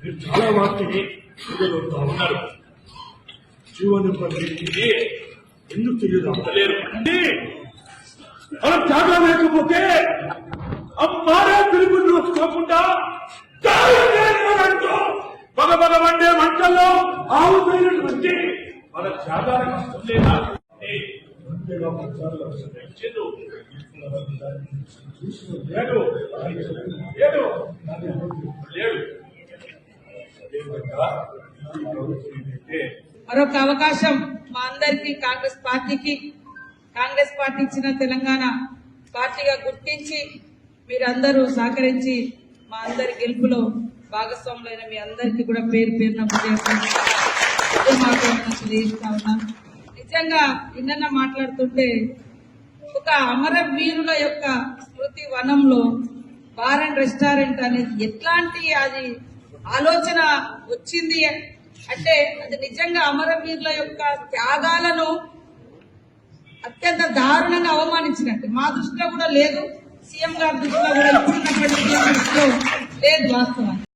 మీరు చాలా వాటిని ఎదురవుతా ఉన్నారు జీవన పరిస్థితి ఎందుకు తెలియదు అంటలేరు అంటే మనం త్యాగం లేకపోతే అమ్మారే పిలుపు చూసుకోకుండా అంటూ చేస్తారంటూ పగ పగ మండే మంటల్లో ఆవుపోయినటువంటి మన త్యాగానికి అర్థం లేదా ఏ, అంతేగా ప్రచారాలు అసలు పెంచేదు. లేడు మరొక అవకాశం మా అందరికీ కాంగ్రెస్ పార్టీకి. కాంగ్రెస్ పార్టీ ఇచ్చిన తెలంగాణ పార్టీగా గుర్తించి మీరందరూ సహకరించి మా అందరి గెలుపులో భాగస్వాములైన మీ అందరికీ కూడా పేరు పేరున తెలియజేస్తా నిజంగా నిన్న మాట్లాడుతుంటే ఒక అమరవీరుల యొక్క స్మృతి వనంలో బార్ అండ్ రెస్టారెంట్ అనేది ఎట్లాంటి అది ఆలోచన వచ్చింది అంటే అది నిజంగా అమరవీరుల యొక్క త్యాగాలను అత్యంత దారుణంగా అవమానించినట్టు. మా దృష్టిలో కూడా లేదు. సీఎం గారి దృష్టిలో కూడా ఇప్పుడున్నటువంటి దృష్టిలో లేదు వాస్తవానికి.